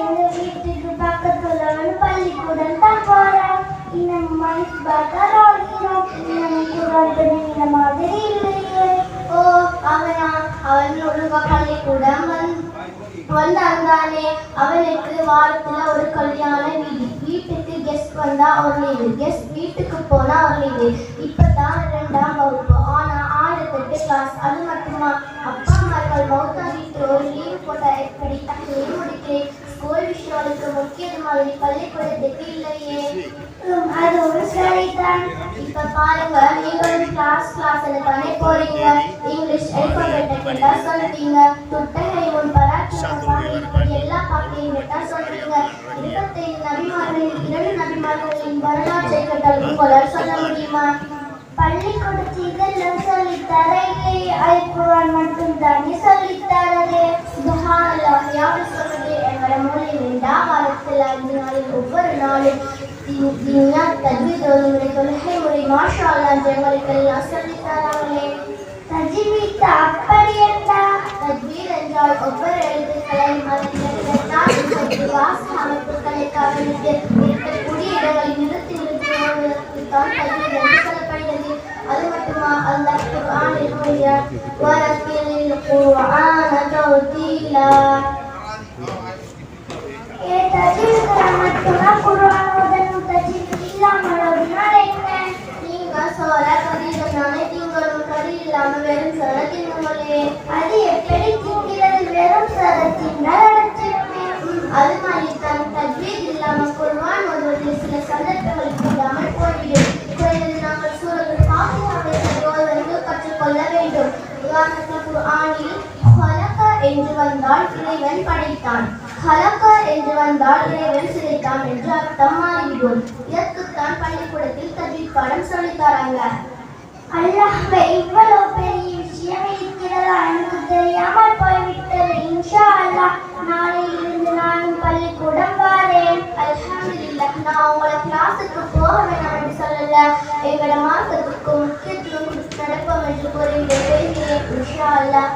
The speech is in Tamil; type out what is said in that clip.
எங்க வீட்டுக்கு பக்கத்துல ஒரு பள்ளிக்கூடம் தான் போறோம் இன்னும் மைக் பக்கர் ஓடுகிறோம் இன்னும் குரான் இந்த மாதிரி இல்லையே ஓ அவனா அவன் ஒழுங்கா பள்ளிக்கூடம் வந்து வந்தாந்தானே அவனுக்கு வாரத்துல ஒரு கல்யாண வீடு வீட்டுக்கு கெஸ்ட் வந்தா அவர் லீவு கெஸ்ட் வீட்டுக்கு போனா அவர் லீவு இப்பதான் ரெண்டாம் வகுப்பு ஆனா ஆயிரத்தெட்டு கிளாஸ் அது மட்டுமா அப்பா அம்மாக்கள் மௌத்தா லீவு போட்டா எப்படி தண்ணி முடிக்கிறேன் ஸ்கூல் விஷயங்களுக்கு முக்கியது மாதிரி பள்ளிக்கூடத்துக்கு இல்லையே உம், அதுவும் சரிதான் இப்ப பாருங்க நீங்களும் கிளாஸ் தானே போறீங்க இங்கிலீஷ் கேட்டா சொல்றீங்க துட்டகை உன் எல்லா கேட்டா சொல்றீங்க இருபத்தைந்து இரண்டு நபிமார்களின் வரலாற்றை சொல்ல முடியுமா பள்ளிக்கூடத்தில் இதெல்லாம் இல்லை அல்குரான் மட்டும் தானே சொல்லித்தரது. சுபஹானல்லாஹ் யார் சொல்றது எங்களோட மூலையில் ரெண்டா வாரத்தில் ஐந்து நாளில் ஒவ்வொரு நாளும் தொழுகை முறை. மாஷா அப்படி என்றால் ஒவ்வொரு எழுத்துக்களையும் அதன் வாச அமைப்புகளை கவனித்து இருக்கக்கூடிய இடங்களை நிறுத்தி நிறுத்தி தத்வீர் என்று சொல்லப்படுகிறது அது மட்டுமா அல்லாஹ் குர்ஆனில் கூறுகிறார் வரத்தில் குரான் ஓதணும் என்ன நீங்க திங்களும் கறி இல்லாம வெறும் அது எப்படி திங்கிறது வெறும் அடைச்சிருமே அது மாதிரி தான் தஜ்வீத் இல்லாம குர்ஆன் ஓதுவதில் சில சந்தர்ப்ப வேண்டும் குர்ஆனில் ஹலக என்று வந்தால் இறைவன் படைத்தான். ஹலக என்று வந்தால் இறைவன் சிதைத்தான் என்று அர்த்தம் மாறிவிடும். இதற்குத்தான் பள்ளிக்கூடத்தில் தஜ்வீத் பாடம் சொல்லித் தராங்க. இவ்வளவு பெரிய விஷயம் இருக்கிறதா? எனக்கு தெரியாமல் போய்விட்டது. இன்ஷா அல்லாஹ் நாளையிலிருந்து நானும் பள்ளிக்கூடம் வாரேன். அல்ஹம்துலில்லாஹ் நான் உங்களை கிளாஸுக்கு போக வேணாம் என்று சொல்லல. எங்களோட மார்க்கத்துக்கு முக்கியத்துவம் கொடுத்து நடப்போம் என்று கூறுகிறேன் அல்லாஹ்